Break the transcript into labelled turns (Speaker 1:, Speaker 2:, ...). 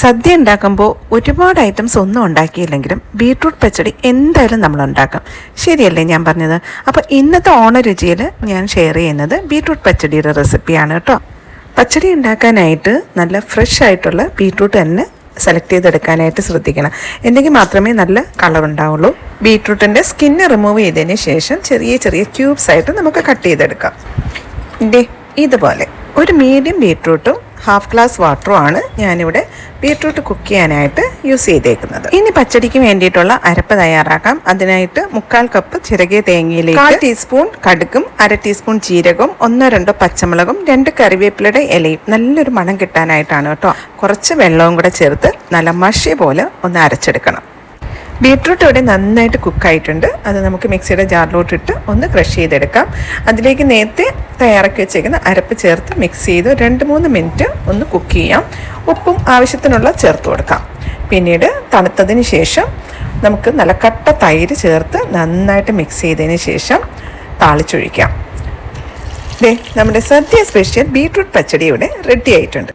Speaker 1: സദ്യ ഉണ്ടാക്കുമ്പോൾ ഒരുപാട് ഐറ്റംസ് ഒന്നും ഉണ്ടാക്കിയില്ലെങ്കിലും ബീട്രൂട്ട് പച്ചടി എന്തായാലും നമ്മൾ ഉണ്ടാക്കും. ശരിയല്ലേ ഞാൻ പറഞ്ഞത്? അപ്പോൾ ഇന്നത്തെ ഓണരുചിയിൽ ഞാൻ ഷെയർ ചെയ്യുന്നത് ബീട്രൂട്ട് പച്ചടിയുടെ റെസിപ്പിയാണ് കേട്ടോ. പച്ചടി ഉണ്ടാക്കാനായിട്ട് നല്ല ഫ്രഷ് ആയിട്ടുള്ള ബീട്രൂട്ട് തന്നെ സെലക്ട് ചെയ്തെടുക്കാനായിട്ട് ശ്രദ്ധിക്കണം. എന്നെങ്കിൽ മാത്രമേ നല്ല കളർ ഉണ്ടാവുള്ളൂ. ബീട്രൂട്ടിന്റെ സ്കിന്ന് റിമൂവ് ചെയ്തതിന് ശേഷം ചെറിയ ചെറിയ ക്യൂബ്സ് ആയിട്ട് നമുക്ക് കട്ട് ചെയ്തെടുക്കാം. ഇതേ ഇതുപോലെ. ഒരു മീഡിയം ബീട്രൂട്ടും ഹാഫ് ഗ്ലാസ് വാട്ടറും ആണ് ഞാനിവിടെ ബീട്രൂട്ട് കുക്ക് ചെയ്യാനായിട്ട് യൂസ് ചെയ്തേക്കുന്നത്. ഇനി പച്ചടിക്ക് വേണ്ടിയിട്ടുള്ള അരപ്പ് തയ്യാറാക്കാം. അതിനായിട്ട് മുക്കാൽ കപ്പ് ചിറകിയ തേങ്ങയിലേക്ക് കാൽ ടീസ്പൂൺ കടുക്കും അര ടീസ്പൂൺ ജീരകവും ഒന്നോ രണ്ടോ പച്ചമുളകും രണ്ട് കറിവേപ്പിലയുടെ ഇലയും നല്ലൊരു മണം കിട്ടാനായിട്ടാണ് കേട്ടോ. കുറച്ച് വെള്ളവും കൂടെ ചേർത്ത് നല്ല മഷി പോലെ ഒന്ന് അരച്ചെടുക്കണം. ബീട്രൂട്ട് ഇവിടെ നന്നായിട്ട് കുക്കായിട്ടുണ്ട്. അത് നമുക്ക് മിക്സിയുടെ ജാറിലോട്ടിട്ട് ഒന്ന് ക്രഷ് ചെയ്തെടുക്കാം. അതിലേക്ക് നേരത്തെ തയ്യാറാക്കി വെച്ചേക്കുന്ന അരപ്പ് ചേർത്ത് മിക്സ് ചെയ്ത് രണ്ട് മൂന്ന് മിനിറ്റ് ഒന്ന് കുക്ക് ചെയ്യാം. ഉപ്പും ആവശ്യത്തിനുള്ള ചേർത്ത് കൊടുക്കാം. പിന്നീട് തണുത്തതിന് ശേഷം നമുക്ക് നല്ല കട്ട തൈര് ചേർത്ത് നന്നായിട്ട് മിക്സ് ചെയ്തതിന് ശേഷം താളിച്ചൊഴിക്കാം. ദേ നമ്മുടെ സദ്യ സ്പെഷ്യൽ ബീട്രൂട്ട് പച്ചടി ഇവിടെ റെഡി ആയിട്ടുണ്ട്.